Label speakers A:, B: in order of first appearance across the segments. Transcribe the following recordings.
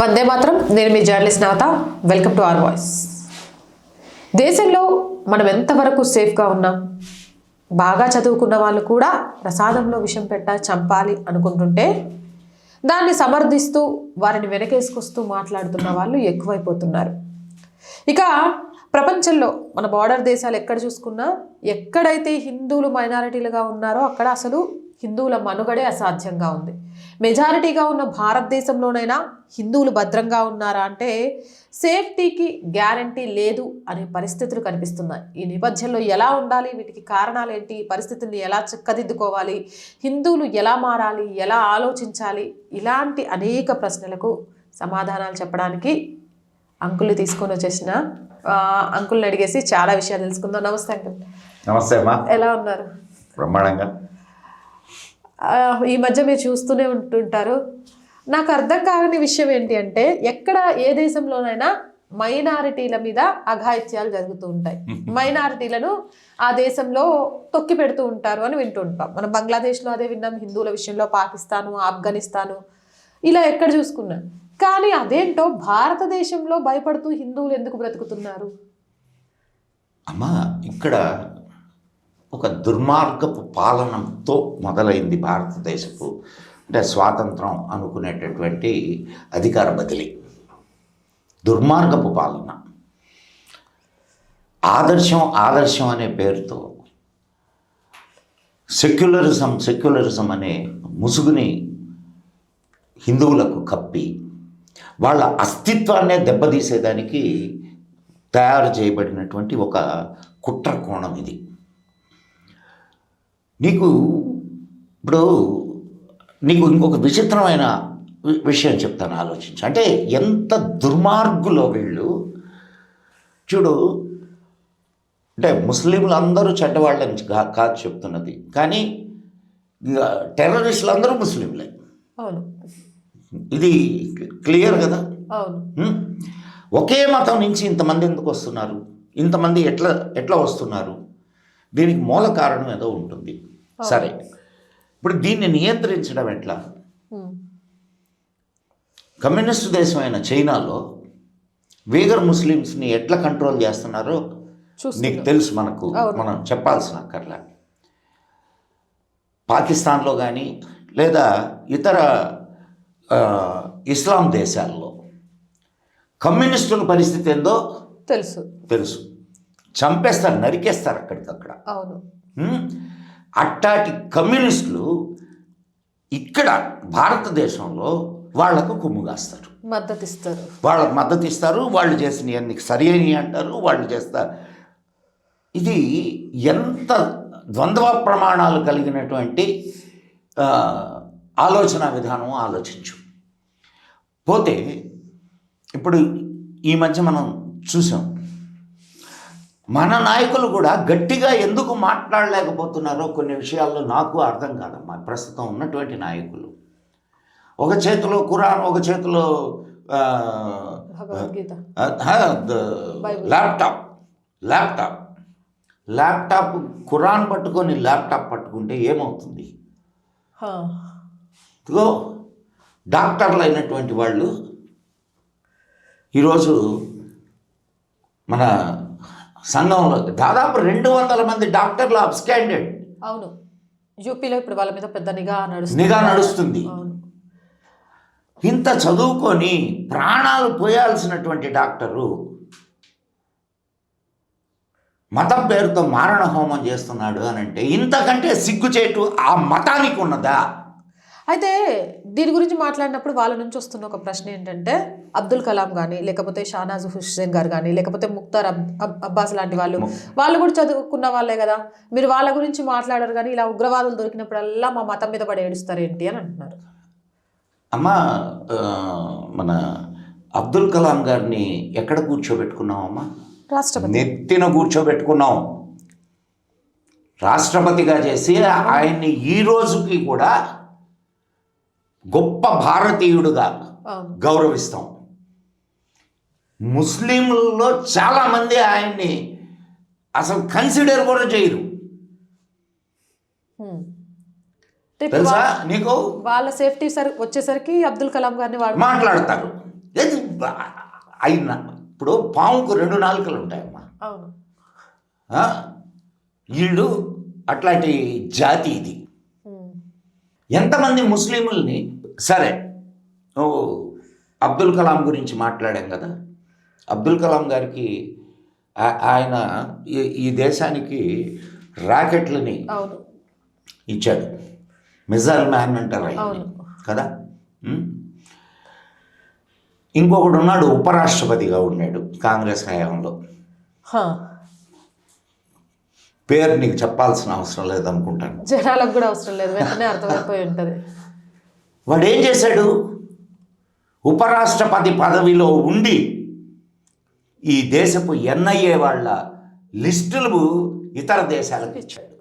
A: వందే మాత్రం. నేను మీ journalist Navatha welcome to R Voice. దేశంలో మనం ఎంతవరకు సేఫ్గా ఉన్నాం? బాగా చదువుకున్న వాళ్ళు కూడా ప్రసాదంలో విషం పెట్ట చంపాలి అనుకుంటుంటే దాన్ని సమర్థిస్తూ వారిని వెనకేసుకొస్తూ మాట్లాడుతున్న వాళ్ళు ఎక్కువైపోతున్నారు. ఇక ప్రపంచంలో మన బార్డర్ దేశాలు ఎక్కడ చూసుకున్నా ఎక్కడైతే హిందువులు మైనారిటీలుగా ఉన్నారో అక్కడ అసలు హిందువుల మనుగడే అసాధ్యంగా ఉంది. మెజారిటీగా ఉన్న భారతదేశంలోనైనా హిందువులు భద్రంగా ఉన్నారా అంటే సేఫ్టీకి గ్యారంటీ లేదు అనే పరిస్థితులు కనిపిస్తున్నాయి. ఈ నేపథ్యంలో ఎలా ఉండాలి? వీటికి కారణాలు ఏంటి? ఈ పరిస్థితుల్ని ఎలా చక్కదిద్దుకోవాలి? హిందువులు ఎలా మారాలి? ఎలా ఆలోచించాలి? ఇలాంటి అనేక ప్రశ్నలకు సమాధానాలు చెప్పడానికి అంకుల్ని తీసుకొని వచ్చేసిన అంకుల్ని అడిగేసి చాలా విషయాలు తెలుసుకుందాం. నమస్తే అంకుల్.
B: నమస్తే అమ్మా.
A: ఎలా ఉన్నారు?
B: బ్రహ్మాండంగా.
A: ఈ మధ్య మీరు చూస్తూనే ఉంటుంటారు. నాకు అర్థం కాని విషయం ఏంటి అంటే ఎక్కడ ఏ దేశంలోనైనా మైనారిటీల మీద అఘాయిత్యాలు జరుగుతూ ఉంటాయి. మైనారిటీలను ఆ దేశంలో తొక్కి పెడుతూ ఉంటారు అని వింటూ ఉంటాం. మనం బంగ్లాదేశ్లో అదే విన్నాం హిందువుల విషయంలో పాకిస్తాను ఆఫ్ఘనిస్తాను ఇలా ఎక్కడ చూసుకున్నాం. కానీ అదేంటో భారతదేశంలో భయపడుతూ హిందువులు ఎందుకు బ్రతుకుతున్నారు?
B: అమ్మా ఇక్కడ ఒక దుర్మార్గపు పాలనంతో మొదలైంది భారతదేశపు అంటే స్వాతంత్రం అనుకునేటటువంటి అధికార బదిలీ. దుర్మార్గపు పాలన. ఆదర్శం ఆదర్శం అనే పేరుతో సెక్యులరిజం సెక్యులరిజం అనే ముసుగుని హిందువులకు కప్పి వాళ్ళ అస్తిత్వాన్నే దెబ్బతీసేదానికి తయారు చేయబడినటువంటి ఒక కుట్ర కోణం ఇది. నీకు ఇప్పుడు నీకు ఇంకొక విచిత్రమైన విషయం చెప్తాను ఆలోచించి. అంటే ఎంత దుర్మార్గులో వీళ్ళు చూడు అంటే ముస్లింలు అందరూ చెడ్డవాళ్ళని కా- కాదు చెప్తున్నది. కానీ టెర్రరిస్టులు అందరూ ముస్లింలే.
A: అవును.
B: ఇది క్లియర్ కదా? ఒకే మతం నుంచి ఇంతమంది ఎందుకు వస్తున్నారు? ఇంతమంది ఎట్లా ఎట్లా వస్తున్నారు? దీనికి మూల కారణం ఏదో ఉంటుంది. సరే. ఇప్పుడు దీన్ని నియంత్రించడం ఎట్లా. కమ్యూనిస్టు దేశమైన చైనాలో వీగర్ ముస్లిమ్స్ని ఎట్లా కంట్రోల్ చేస్తున్నారో
A: చూస్తున్నాం.
B: నీకు తెలుసు మనకు. మనం చెప్పాల్సిన అక్కర్లే. పాకిస్తాన్లో కానీ లేదా ఇతర ఇస్లాం దేశాల్లో కమ్యూనిస్టుల పరిస్థితి ఏందో
A: తెలుసు.
B: తెలుసు. చంపేస్తారు నరికేస్తారు అక్కడికక్కడ? అట్టాటి కమ్యూనిస్టులు ఇక్కడ భారతదేశంలో వాళ్ళకు కుమ్ముగాస్తారు
A: మద్దతు ఇస్తారు
B: వాళ్ళకు మద్దతు ఇస్తారు వాళ్ళు సరి అని అంటారు వాళ్ళు చేస్తారు ఇది ఎంత ద్వంద్వ ప్రమాణాలు కలిగినటువంటి ఆలోచన విధానం ఆలోచించు. పోతే ఇప్పుడు ఈ మధ్య మనం చూసాం మన నాయకులు కూడా గట్టిగా ఎందుకు మాట్లాడలేకపోతున్నారో కొన్ని విషయాల్లో నాకు అర్థం కాదమ్మా. ప్రస్తుతం ఉన్నటువంటి నాయకులు. ఒక చేతిలో ఖురాన్ ఒక చేతిలో. ల్యాప్టాప్. ల్యాప్టాప్. ల్యాప్టాప్ ఖురాన్ పట్టుకొని ల్యాప్టాప్ పట్టుకుంటే ఏమవుతుంది. ఇదిగో డాక్టర్లు అయినటువంటి వాళ్ళు ఈరోజు మన సంఘంలో దాదాపు రెండు వందల మంది డాక్టర్లు అబ్స్కాండెడ్.
A: అవును. యూపీలో ఇప్పుడు వాళ్ళ మీద పెద్ద నిఘా నడుస్తుంది.
B: నిఘా నడుస్తుంది. ఇంత చదువుకొని ప్రాణాలు పోయాల్సినటువంటి డాక్టరు మతం పేరుతో మారణ హోమం చేస్తున్నాడు అని అంటే ఇంతకంటే సిగ్గుచేటు ఆ మతానికి ఉన్నదా?
A: అయితే దీని గురించి మాట్లాడినప్పుడు వాళ్ళ నుంచి వస్తున్న ఒక ప్రశ్న ఏంటంటే అబ్దుల్ కలాం కానీ లేకపోతే షానాజ్ హుస్సేన్ గారు కానీ లేకపోతే ముక్తార్ అబ్ అబ్- అబ్బాస్ లాంటి వాళ్ళు వాళ్ళు కూడా చదువుకున్న వాళ్ళే కదా. మీరు వాళ్ళ గురించి మాట్లాడరు కానీ ఇలా ఉగ్రవాదులు దొరికినప్పుడల్లా మా మతం మీద పడి ఏడుస్తారు ఏంటి అని అంటున్నారు.
B: అమ్మ మన అబ్దుల్ కలాం గారిని ఎక్కడ కూర్చోబెట్టుకున్నామమ్మా
A: రాష్ట్రపతి.
B: నెత్తిన కూర్చోబెట్టుకున్నాం రాష్ట్రపతిగా చేసి ఆయన్ని ఈ రోజుకి కూడా గొప్ప భారతీయుడుగా గౌరవిస్తాం. ముస్లింలలో చాలామంది ఆయన్ని అసలు కన్సిడర్ కూడా చేయరు. తెలుసా నీకు?
A: వాళ్ళ సేఫ్టీ సరి వచ్చేసరికి అబ్దుల్ కలాం గారిని వాడు
B: మాట్లాడతారు. అయిన ఇప్పుడు పాముకు రెండు నాలుకలు ఉంటాయమ్మా? వీళ్ళు అట్లాంటి జాతి ఇది. ఎంతమంది ముస్లింలని సరే ఓ అబ్దుల్ కలాం గురించి మాట్లాడాం కదా అబ్దుల్ కలాం గారికి ఆయన ఈ- దేశానికి రాకెట్లని ఇచ్చాడు మిజైల్ మ్యాన్ అంటారు.
A: అవును.
B: కదా? ఇంకొకడు ఉన్నాడు ఉపరాష్ట్రపతిగా ఉన్నాడు కాంగ్రెస్ హయాంలో. పేరు నీకు చెప్పాల్సిన అవసరం లేదనుకుంటాను
A: జనాలకు కూడా అవసరం లేదు వెంటనే అర్థమైపోయి ఉంటుంది
B: వాడు ఏం చేశాడు? ఉపరాష్ట్రపతి పదవిలో ఉండి ఈ దేశపు ఎన్ఐఏ వాళ్ళ లిస్టులు ఇతర దేశాలకు ఇచ్చాడు.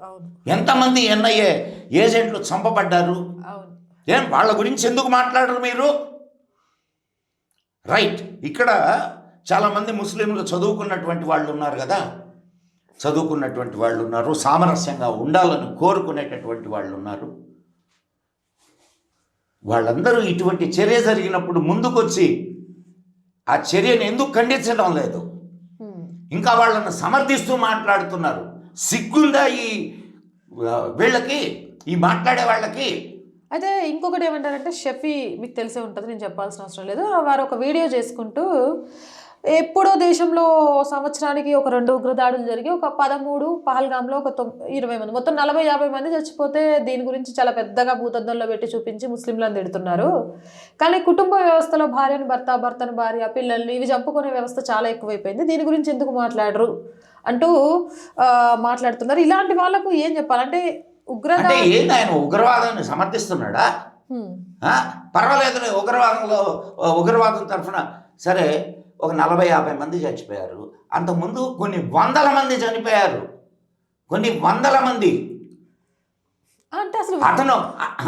B: ఎంతమంది ఎన్ఐఏ ఏజెంట్లు చంపబడ్డారు? ఏం వాళ్ళ గురించి ఎందుకు మాట్లాడరు మీరు? రైట్ ఇక్కడ చాలామంది ముస్లింలు చదువుకున్నటువంటి వాళ్ళు ఉన్నారు కదా? చదువుకున్నటువంటి వాళ్ళు ఉన్నారు సామరస్యంగా ఉండాలని కోరుకునేటటువంటి వాళ్ళు ఉన్నారు. వాళ్ళందరూ ఇటువంటి చర్య జరిగినప్పుడు ముందుకొచ్చి ఆ చర్యను ఎందుకు ఖండించడం లేదు? ఇంకా వాళ్ళని సమర్థిస్తూ మాట్లాడుతున్నారు. సిగ్గుందా ఈ వీళ్ళకి ఈ మాట్లాడే వాళ్ళకి?
A: అయితే ఇంకొకటి ఏమంటారంటే షఫీ మీకు తెలిసే ఉంటుంది నేను చెప్పాల్సిన అవసరం లేదు. వారు ఒక వీడియో చేసుకుంటూ ఎప్పుడో దేశంలో సంవత్సరానికి ఒక రెండు ఉగ్రదాడులు జరిగి ఒక పదమూడు పహల్గామ్లో ఒక ఇరవై మంది మొత్తం నలభై యాభై మంది చచ్చిపోతే దీని గురించి చాలా పెద్దగా భూతద్దంలో పెట్టి చూపించి ముస్లింలను తిడుతున్నారు. కానీ కుటుంబ వ్యవస్థలో భార్యను భర్త భర్తను భార్య పిల్లల్ని ఇవి చంపుకునే వ్యవస్థ చాలా ఎక్కువైపోయింది. దీని గురించి ఎందుకు మాట్లాడరు అంటూ మాట్లాడుతున్నారు. ఇలాంటి వాళ్ళకు ఏం చెప్పాలంటే
B: ఏంది ఆయన ఉగ్రవాదాన్ని సమర్థిస్తున్నాడా? పర్వాలేదులే ఉగ్రవాదంలో ఉగ్రవాదం తరఫున సరే ఒక నలభై యాభై మంది చచ్చిపోయారు. అంతకుముందు కొన్ని వందల మంది చనిపోయారు. కొన్ని వందల మంది.
A: అంటే అసలు
B: అతను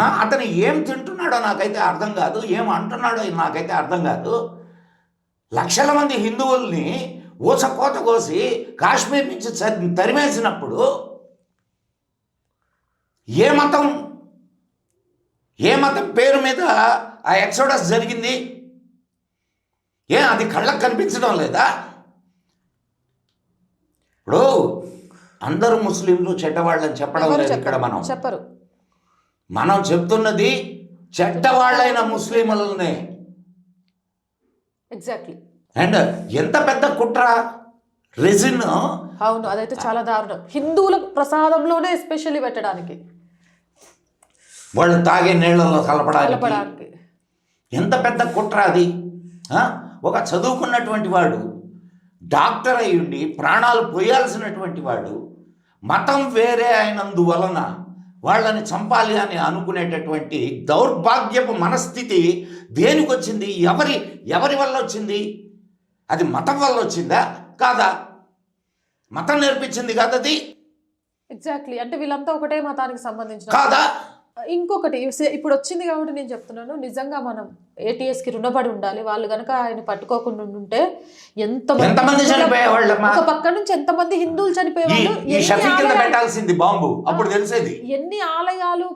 B: అతను ఏం తింటున్నాడో నాకైతే అర్థం కాదు ఏం అంటున్నాడో నాకైతే అర్థం కాదు. లక్షల మంది హిందువుల్ని ఊచకోత కోసి కాశ్మీర్ నుంచి తరిమేసినప్పుడు ఏ మతం ఏ మతం పేరు మీద ఆ ఎక్సోడస్ జరిగింది? ఏ అది కళ్ళకు కనిపించడం లేదా? ఇప్పుడు అందరూ ముస్లింలు చెడ్డవాళ్ళని చెప్పడం లేదు ఇక్కడ మనం.
A: చెప్పరు.
B: మనం చెప్తున్నది చెడ్డవాళ్ళైన ముస్లింలనే.
A: ఎగ్జాక్ట్లీ
B: అండ్ ఎంత పెద్ద కుట్ర? రెజిన్
A: అవును అదైతే చాలా దారుణం. హిందువుల ప్రసాదంలోనే ఎస్పెషల్లీ పెట్టడానికి.
B: వాళ్ళు తాగే నీళ్ళలో కలపడానికి. ఎంత పెద్ద కుట్ర అది? ఒక చదువుకున్నటువంటి వాడు డాక్టర్ అయి ఉండి ప్రాణాలు పోయాల్సినటువంటి వాడు మతం వేరే అయినందువలన వాళ్ళని చంపాలి అని అనుకునేటటువంటి దౌర్భాగ్యపు మనస్థితి దేనికి వచ్చింది? ఎవరి ఎవరి వల్ల వచ్చింది? అది మతం వల్ల వచ్చిందా? కాదా? మతం నేర్పించింది కాదది?
A: ఎగ్జాక్ట్లీ అంటే వీళ్ళంతా ఒకటే మతానికి సంబంధించిన
B: కాదా?
A: ఇంకొకటి ఇప్పుడు వచ్చింది కాబట్టి నేను చెప్తున్నాను నిజంగా మనం ATS కి రుణపడి ఉండాలి. వాళ్ళు గనక ఆయన పట్టుకోకుండా ఉంటే ఎంత ఒక పక్క నుంచి ఎంతమంది హిందువులు చనిపోయేవాళ్ళు?
B: పెట్టాల్సింది బాంబు. అప్పుడు తెలిసేది.
A: ఎన్ని ఆలయాలు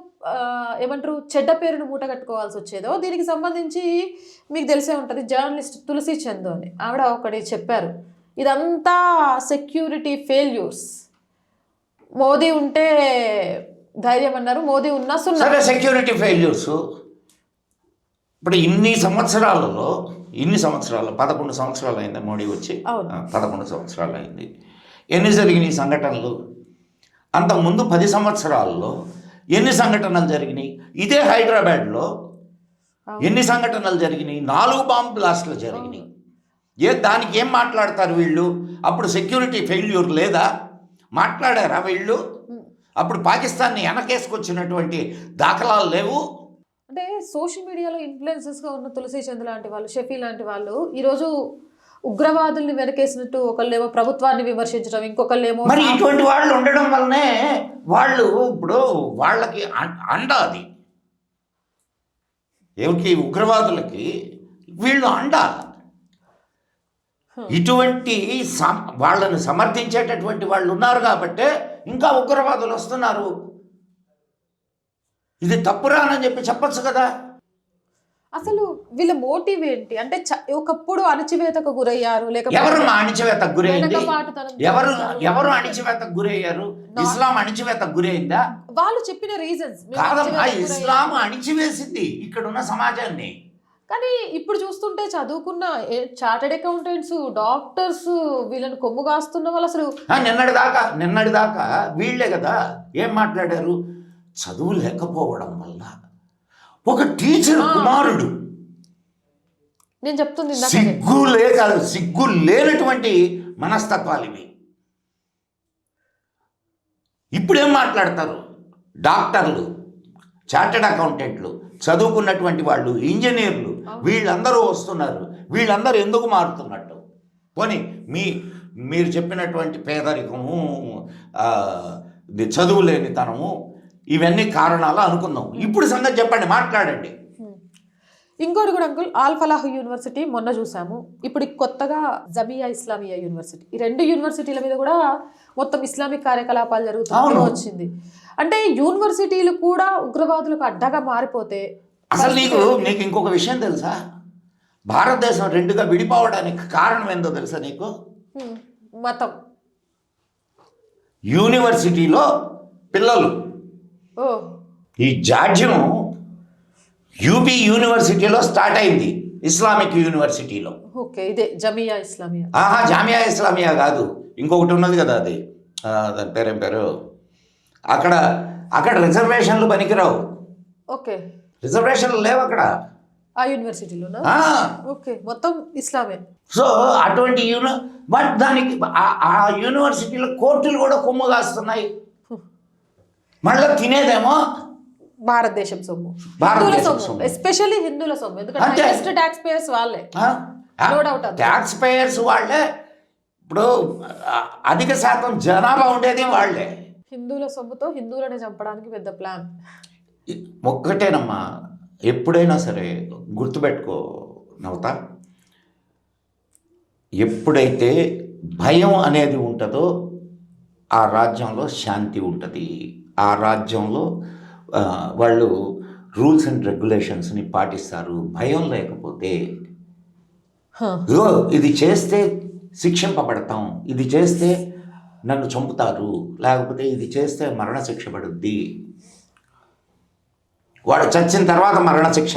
A: ఏమంటారు చెడ్డ పేరును మూట కట్టుకోవాల్సి వచ్చేదో దీనికి సంబంధించి మీకు తెలిసే ఉంటుంది జర్నలిస్ట్ తులసి చందు అని ఆవిడ ఒకటి చెప్పారు ఇదంతా సెక్యూరిటీ ఫెయిల్యూర్స్ మోదీ ఉంటే ధైర్యం అన్నారు మోదీ ఉన్నా సున్నా.
B: సరే సెక్యూరిటీ ఫెయిల్యూర్స్ ఇప్పుడు ఇన్ని సంవత్సరాలలో ఇన్ని సంవత్సరాలు పదకొండు సంవత్సరాలు అయింది మోడీ వచ్చి. పదకొండు సంవత్సరాలు అయింది. ఎన్ని జరిగినాయి సంఘటనలు? అంతకుముందు పది సంవత్సరాల్లో ఎన్ని సంఘటనలు జరిగినాయి? ఇదే హైదరాబాద్లో. ఎన్ని సంఘటనలు జరిగినాయి? నాలుగు బాంబ్ బ్లాస్ట్లు జరిగినాయి. ఏ దానికి ఏం మాట్లాడతారు వీళ్ళు? అప్పుడు సెక్యూరిటీ ఫెయిల్యూర్ లేదా? మాట్లాడారా వీళ్ళు? అప్పుడు పాకిస్తాన్ని వెనకేసుకొచ్చినటువంటి దాఖలాలు లేవు.
A: అంటే సోషల్ మీడియాలో ఇన్ఫ్లుయెన్సెస్గా ఉన్న తులసి చంద్ లాంటి వాళ్ళు షఫీ లాంటి వాళ్ళు ఈరోజు ఉగ్రవాదుల్ని వెనకేసినట్టు ఒకళ్ళేమో ప్రభుత్వాన్ని విమర్శించడం ఇంకొకళ్ళేమో
B: మరి ఇటువంటి వాళ్ళు ఉండడం వల్లనే వాళ్ళు ఇప్పుడు వాళ్ళకి అండ అది. ఏమిటి? ఉగ్రవాదులకి వీళ్ళు అండ ఇటువంటి వాళ్ళని సమర్థించేటటువంటి వాళ్ళు ఉన్నారు కాబట్టే ఇంకా ఉగ్రవాదులు వస్తున్నారు. ఇది తప్పురా అని చెప్పి చెప్పొచ్చు కదా?
A: అసలు వీళ్ళ మోటివ్ ఏంటి? అంటే ఒకప్పుడు అణచివేతకు గురయ్యారు
B: ఎవరు
A: లేకపోతే
B: మా అణిచివేతకు గురైంది? ఎవరు. ఎవరు అణిచివేతకు గురయ్యారు? ఇస్లాం అణిచివేతకు గురైందా?
A: వాళ్ళు చెప్పిన రీజన్స్
B: కాదమ్మా ఇస్లాం అణిచివేసింది. ఇక్కడున్న సమాజాన్ని.
A: కానీ ఇప్పుడు చూస్తుంటే చదువుకున్న చార్టెడ్ అకౌంటెంట్స్ డాక్టర్స్ వీళ్ళని కొమ్ము కాస్తున్న వాళ్ళు అసలు
B: నిన్నటి దాకా నిన్నటి దాకా వీళ్ళే కదా ఏం మాట్లాడారు? చదువు లేకపోవడం వల్ల ఒక టీచర్. కుమారుడు
A: నేను చెప్తుంది
B: సిగ్గు లేక సిగ్గు లేనటువంటి మనస్తత్వాలు ఇవి ఇప్పుడేం మాట్లాడతారు? డాక్టర్లు చార్టెడ్ అకౌంటెంట్లు చదువుకున్నటువంటి వాళ్ళు ఇంజనీర్లు వీళ్ళందరూ వస్తున్నారు. వీళ్ళందరూ ఎందుకు మారుతున్నట్టు? పోనీ మీ మీరు చెప్పినటువంటి పేదరికము చదువు లేనితనము ఇవన్నీ కారణాలు అనుకుందాం. ఇప్పుడు సంగతి చెప్పండి మాట్లాడండి.
A: ఇంకోటి కూడా అంకుల్ ఆల్ ఫలాహ్ యూనివర్సిటీ మొన్న చూసాము. ఇప్పుడు కొత్తగా జమియా ఇస్లామియా యూనివర్సిటీ. ఈ రెండు యూనివర్సిటీల మీద కూడా మొత్తం ఇస్లామిక్ కార్యకలాపాలు జరుగుతుంటే
B: అవును.
A: వచ్చింది. అంటే యూనివర్సిటీలు కూడా ఉగ్రవాదులకు అడ్డగా మారిపోతే
B: అసలు నీకు నీకు ఇంకొక విషయం తెలుసా? భారతదేశం రెండుగా విడిపోవడానికి కారణం ఏందో తెలుసా నీకు.
A: మతం.
B: యూనివర్సిటీలో పిల్లలు. ఈ జాడ్యం యూపీ యూనివర్సిటీలో స్టార్ట్ అయింది ఇస్లామిక్ యూనివర్సిటీలో.
A: ఓకే ఇదే జమియా ఇస్లామియా.
B: ఆహా జామియా ఇస్లామియా కాదు ఇంకొకటి ఉన్నది కదా అది. దాని పేరేం పేరు? అక్కడ అక్కడ రిజర్వేషన్లు పనికిరావు.
A: ఓకే.
B: రిజర్వేషన్లు లేవు అక్కడ.
A: ఆ యూనివర్సిటీలోనా?
B: ఆ,
A: ఓకే మొత్తం ఇస్లామే.
B: సో అటువంటి యూని బట్ దానికి ఆ- యూనివర్సిటీలో కోర్టులు కూడా కొమ్ము కాస్తున్నాయి. మళ్ళీ తినేదేమో?
A: భారతదేశం సొమ్ము. హిందువుల సొమ్ము. ఎస్పెషల్లీ హిందువుల సొమ్ము. ఎందుకంటే. హైయెస్ట్ ట్యాక్స్ పేయర్స్ వాళ్ళే.
B: ట్యాక్స్ పేయర్స్ వాళ్ళే. ఇప్పుడు అధిక శాతం జనాభా ఉండేది వాళ్ళే.
A: హిందువుల సొమ్ముతో హిందువులని చంపడానికి పెద్ద ప్లాన్
B: ఒక్కటేనమ్మా ఎప్పుడైనా సరే గుర్తుపెట్టుకో నవత ఎప్పుడైతే భయం అనేది ఉంటుందో ఆ రాజ్యంలో శాంతి ఉంటుంది. ఆ రాజ్యంలో వాళ్ళు రూల్స్ అండ్ రెగ్యులేషన్స్ని పాటిస్తారు. భయం లేకపోతే ఇది చేస్తే శిక్షింపబడతాం. ఇది చేస్తే నన్ను చంపుతారు. లేకపోతే ఇది చేస్తే మరణశిక్ష పడుద్ది. వాడు చచ్చిన తర్వాత మరణశిక్ష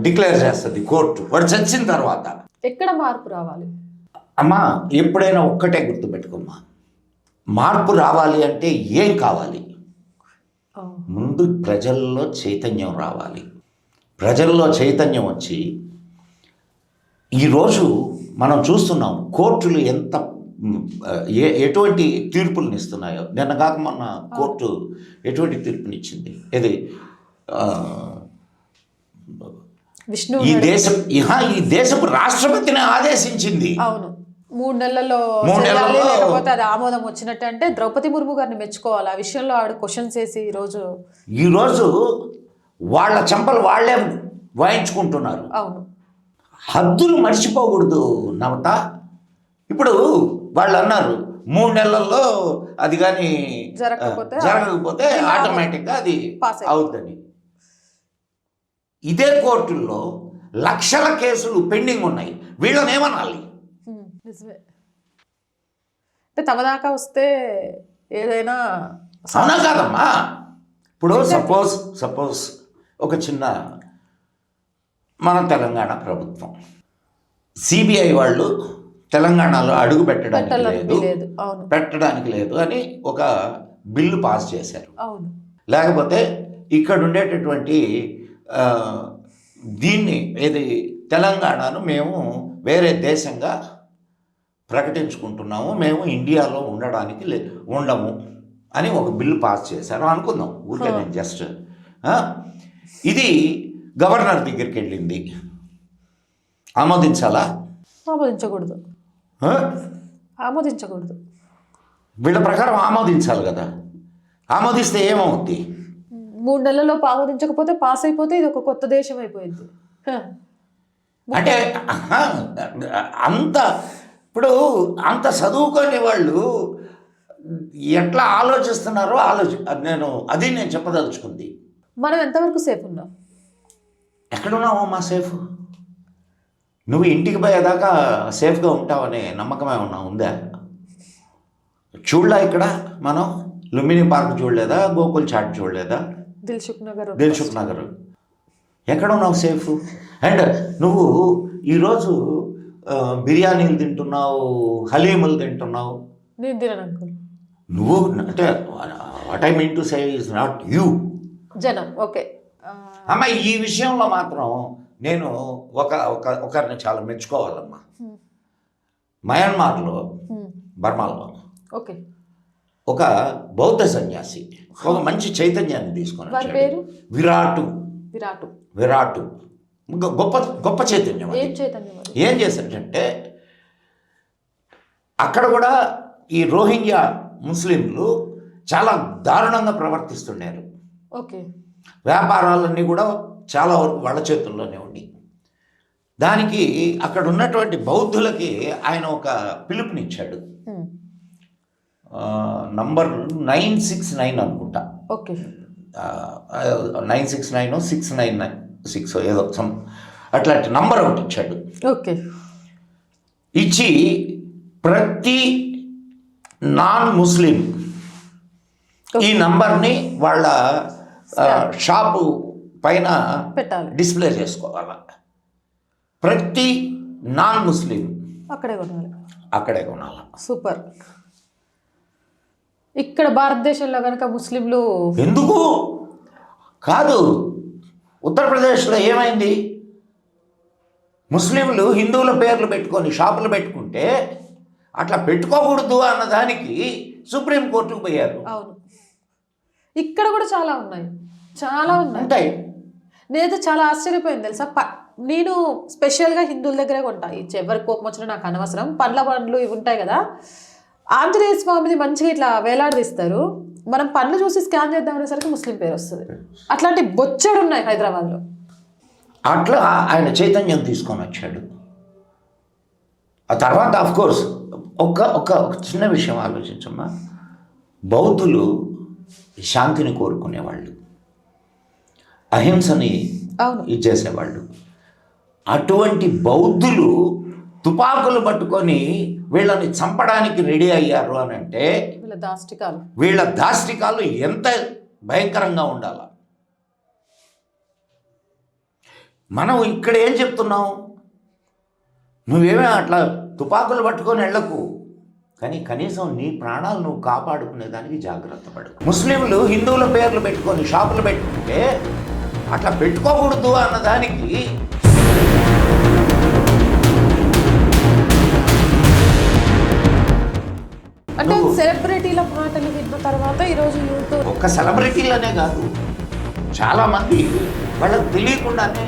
B: డిక్లేర్ చేస్తుంది కోర్టు. వాడు చచ్చిన తర్వాత.
A: ఎక్కడ మార్పు రావాలి?
B: అమ్మా ఎప్పుడైనా ఒక్కటే గుర్తుపెట్టుకోమ్మా. మార్పు రావాలి అంటే ఏం కావాలి? ముందు ప్రజల్లో చైతన్యం రావాలి. ప్రజల్లో చైతన్యం వచ్చి ఈరోజు మనం చూస్తున్నాం కోర్టులు ఎంత ఏ ఎటువంటి తీర్పులను ఇస్తున్నాయో? నిన్న కాక మొన్న కోర్టు ఎటువంటి తీర్పునిచ్చింది ఇది
A: విష్ణు
B: ఈ దేశం ఇహా ఈ దేశపు రాష్ట్రపతిని ఆదేశించింది.
A: అవును. మూడు నెలల్లో లేకపోతే అది ఆమోదం వచ్చినట్టు అంటే ద్రౌపది ముర్ము గారిని మెచ్చుకోవాలి. ఆ విషయంలో ఆవిడ క్వశ్చన్స్ వేసి ఈ రోజు
B: ఈరోజు వాళ్ళ చెంపలు వాళ్ళే వాయించుకుంటున్నారు.
A: అవును.
B: హద్దులు మర్చిపోకూడదు నవత ఇప్పుడు వాళ్ళు అన్నారు. మూడు నెలల్లో అది కానీ
A: జరగకపోతే
B: ఆటోమేటిక్గా అది. అవుద్దని. ఇదే కోర్టుల్లో లక్షల కేసులు పెండింగ్ ఉన్నాయి. వీళ్ళని ఏమనాలి?
A: అంటే తమ దాకా వస్తే ఏదైనా
B: అవునా కాదమ్మా? ఇప్పుడు సపోజ్ సపోజ్ ఒక చిన్న మన తెలంగాణ ప్రభుత్వం. సిబిఐ వాళ్ళు తెలంగాణలో అడుగు పెట్టడానికి లేదు. పెట్టడానికి లేదు అని ఒక బిల్లు పాస్ చేశారు.
A: అవును.
B: లేకపోతే ఇక్కడ ఉండేటటువంటి దీన్ని ఏది తెలంగాణను మేము వేరే దేశంగా ప్రకటించుకుంటున్నాము. మేము ఇండియాలో ఉండడానికి లే ఉండము అని ఒక బిల్లు పాస్ చేశారు అనుకుందాం. ఊరికే నేను జస్ట్ ఇది గవర్నర్ దగ్గరికి వెళ్ళింది. ఆమోదించాలా?
A: ఆమోదించకూడదు? ఆమోదించకూడదు.
B: వీళ్ళ ప్రకారం ఆమోదించాలి కదా. ఆమోదిస్తే ఏమవుద్ది?
A: మూడు నెలల్లో ఆమోదించకపోతే పాస్ అయిపోతే ఇది ఒక కొత్త దేశం అయిపోయింది.
B: అంటే అంత ఇప్పుడు అంత చదువుకొని వాళ్ళు ఎట్లా ఆలోచిస్తున్నారో ఆలోచి నేను అది నేను చెప్పదలుచుకుంది.
A: మనం ఎంతవరకు సేఫ్ ఉన్నాం?
B: ఎక్కడున్నావు మా సేఫ్ నువ్వు ఇంటికి పోయేదాకా సేఫ్గా ఉంటావనే నమ్మకమే ఉన్నా ఉందా? చూడలే ఇక్కడ మనం? లుంబిని పార్క్ చూడలేదా? గోకుల్ చాట్ చూడలేదా?
A: దిల్సుఖ్ నగర్
B: దిల్సుఖ్ నగర్. ఎక్కడ ఉన్నావు సేఫ్? అండ్ నువ్వు ఈరోజు బిర్యానీలు తింటున్నావు హలీములు తింటున్నావు?
A: నేను తినను అంకుల్.
B: నువ్వు అంటే what I mean to say is not you
A: జనం ఓకే. ఆ,
B: అమ్మ ఈ విషయంలో మాత్రం నేను ఒక ఒక ఒకరిని చాలా మెచ్చుకోవాలమ్మా. మయన్మార్లో
A: హ్మ్.
B: బర్మాలో
A: ఓకే.
B: ఒక బౌద్ధ సన్యాసి ఒక మంచి చైతన్యాన్ని తీసుకొని వచ్చాడు.
A: పేరు?
B: విరాటు.
A: విరాటు.
B: విరాటు. గొప్ప గొప్ప చైతన్యం
A: ఏం
B: చేశాడంటే అక్కడ కూడా ఈ రోహింగ్యా ముస్లింలు చాలా దారుణంగా ప్రవర్తిస్తున్నారు
A: ఓకే.
B: వ్యాపారాలన్నీ కూడా చాలా వరకు వాళ్ళ చేతుల్లోనే ఉండి. దానికి అక్కడ ఉన్నటువంటి బౌద్ధులకి ఆయన ఒక పిలుపునిచ్చాడు. నంబర్ నైన్ సిక్స్ నైన్ అనుకుంటా.
A: Okay
B: nine six nine six nine nine six ఏదో సమ్ అట్లాంటి నంబర్ ఒకటి ఇచ్చాడు.
A: ఓకే.
B: ఇచ్చి ప్రతి నాన్ ముస్లిం ఈ నంబర్ని వాళ్ళ షాపు పైన
A: పెట్టాలి.
B: డిస్ప్లే చేసుకోవాలి. ప్రతి నాన్ ముస్లిం
A: అక్కడే కొనాలి.
B: అక్కడే కొనాలి.
A: సూపర్. ఇక్కడ భారతదేశంలో కనుక ముస్లింలు
B: ఎందుకు? కాదు. ఉత్తరప్రదేశ్లో ఏమైంది? ముస్లింలు హిందువుల పేర్లు పెట్టుకొని షాపులు పెట్టుకుంటే అట్లా పెట్టుకోకూడదు అన్న దానికి సుప్రీంకోర్టుకు పోయారు.
A: అవును. ఇక్కడ కూడా చాలా ఉన్నాయి. చాలా ఉన్నాయి.
B: ఉంటాయి.
A: నేనైతే చాలా ఆశ్చర్యపోయింది తెలుసా? ప- నేను స్పెషల్గా హిందువుల దగ్గరే కొంటా. ఈ ఎవరి కోపం వచ్చినా నాకు అనవసరం. పండ్ల పండ్లు ఇవి ఉంటాయి కదా. ఆంజనేయ స్వామిది మంచిగా ఇట్లా వేలాడదీస్తారు. మనం పండ్లు చూసి స్కాన్ చేద్దాం అనేసరికి ముస్లిం పేరు వస్తుంది. అట్లాంటి బొచ్చడు ఉన్నాయి హైదరాబాద్లో.
B: అట్లా ఆయన చైతన్యం తీసుకొని వచ్చాడు. ఆ తర్వాత ఆఫ్ కోర్స్ ఒక ఒక ఒక చిన్న విషయం ఆలోచించమ్మా. బౌద్ధులు శాంతిని కోరుకునేవాళ్ళు. అహింసని
A: అవును.
B: ఇచ్చేసేవాళ్ళు అటువంటి బౌద్ధులు తుపాకులు పట్టుకొని వీళ్ళని చంపడానికి రెడీ అయ్యారు అని అంటే
A: వీళ్ళ దాష్టికాలు.
B: వీళ్ళ దాష్టికాలు ఎంత భయంకరంగా ఉండాల? మనం ఇక్కడ ఏం చెప్తున్నాం? నువ్వేమే అట్లా తుపాకులు పట్టుకొని వెళ్ళకు. కానీ కనీసం నీ ప్రాణాలు నువ్వు కాపాడుకునే దానికి జాగ్రత్త పడు. ముస్లింలు హిందువుల పేర్లు పెట్టుకొని షాపులు పెట్టుకుంటే అట్లా పెట్టుకోకూడదు అన్న దానికి.
A: అంటే సెలబ్రిటీల మాటలు విన్న తర్వాత ఈరోజు యూత్
B: ఒక్క సెలబ్రిటీలనే కాదు చాలామంది వాళ్ళకి తెలియకుండానే